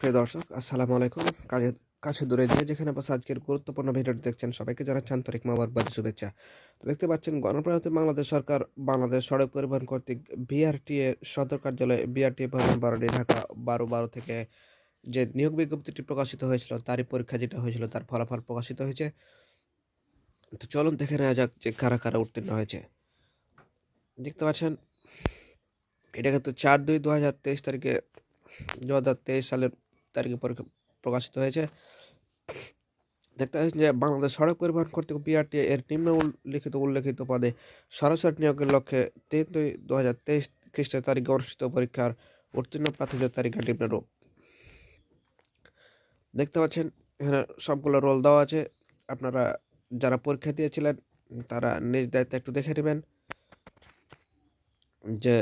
প্রিয় দর্শক, আসসালামু আলাইকুম। কাজে, কাছে দূরে যে যেখানে বসে আজকের গুরুত্বপূর্ণ ভিডিওটি দেখছেন, সবাইকে জানাচ্ছি আন্তরিক মামারবাদ শুভেচ্ছা। তো দেখতে পাচ্ছেন, গণপ্রজাতন্ত্রী বাংলাদেশ সরকার, বাংলাদেশ সড়ক পরিবহন কর্তৃক বিআরটিএ সদর কার্যালয়ে বিআরটিএ ভবন বারোটি, ঢাকা বারো বারো থেকে যে নিয়োগ বিজ্ঞপ্তিটি প্রকাশিত হয়েছিল, তারই পরীক্ষা যেটা হয়েছিল, তার ফলাফল প্রকাশিত হয়েছে। তো চলুন দেখে নেওয়া যাক যে কারা কারা উত্তীর্ণ হয়েছে। দেখতে পাচ্ছেন, এটা কিন্তু চার দুই দু হাজার তেইশ তারিখে দু হাজার তেইশ সালের তারিখে প্রকাশিত হয়েছে। দেখতে পাচ্ছেন যে বাংলাদেশ সড়ক পরিবহন কর্তৃক বিআরটি এর নিম্ন উল্লিখিত উল্লেখিত পদে সরাসরি নিয়োগের লক্ষ্যে তিন দুই দু হাজার তেইশ খ্রিস্টের তারিখে অনুষ্ঠিত পরীক্ষার উত্তীর্ণ প্রার্থীদের তালিকা নিম্নরূপ দেখতে পাচ্ছেন, এখানে সবগুলো রোল দেওয়া আছে। আপনারা যারা পরীক্ষা দিয়েছিলেন, তারা নিজ দায়িত্বে একটু দেখে নেবেন যে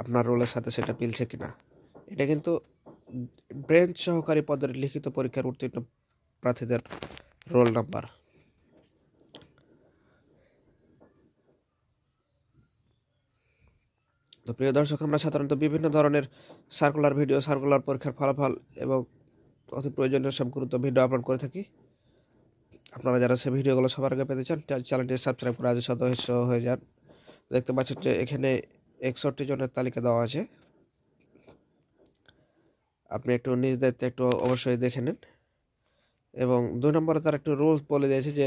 আপনার রোলের সাথে সেটা মিলছে কিনা। এটা কিন্তু ব্রেঞ্চ সহকারী পদের লিখিত পরীক্ষার উত্তীর্ণ প্রার্থীদের রোল নাম্বার। তো প্রিয় দর্শক, আমরা সাধারণত বিভিন্ন ধরনের সার্কুলার ভিডিও সার্কুলার পরীক্ষার ফলাফল এবং অতি প্রয়োজনীয় সব গুরুত্ব ভিডিও আপলোড করে থাকি। আপনারা যারা সেই ভিডিওগুলো সবার আগে পেতে চান চ্যানেলটি সাবস্ক্রাইব করে আজ সদস্য হয়ে যান। দেখতে পাচ্ছেন যে এখানে একষট্টি জনের তালিকা দেওয়া আছে। আপনি একটু নিজ দায়িত্বে একটু অবশ্যই দেখে নেন। এবং দুই নম্বরে তার একটু রুলস বলে দিয়েছে যে,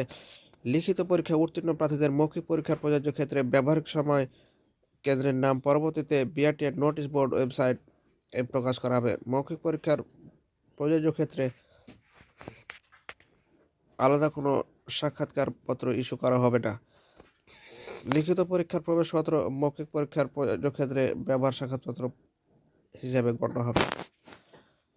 লিখিত পরীক্ষা উত্তীর্ণ প্রার্থীদের মৌখিক পরীক্ষার প্রযোজ্য ক্ষেত্রে ব্যবহারিক সময় কেন্দ্রের নাম, পরবর্তীতে বিআরটি নোটিশ বোর্ড ওয়েবসাইট এ প্রকাশ করা হবে। মৌখিক পরীক্ষার প্রযোজ্য ক্ষেত্রে আলাদা কোনো সাক্ষাৎকার পত্র ইস্যু করা হবে না। লিখিত পরীক্ষার প্রবেশপত্র মৌখিক পরীক্ষার প্রযোজ্য ক্ষেত্রে ব্যবহার সাক্ষাৎপত্র হিসাবে গণ্য হবে।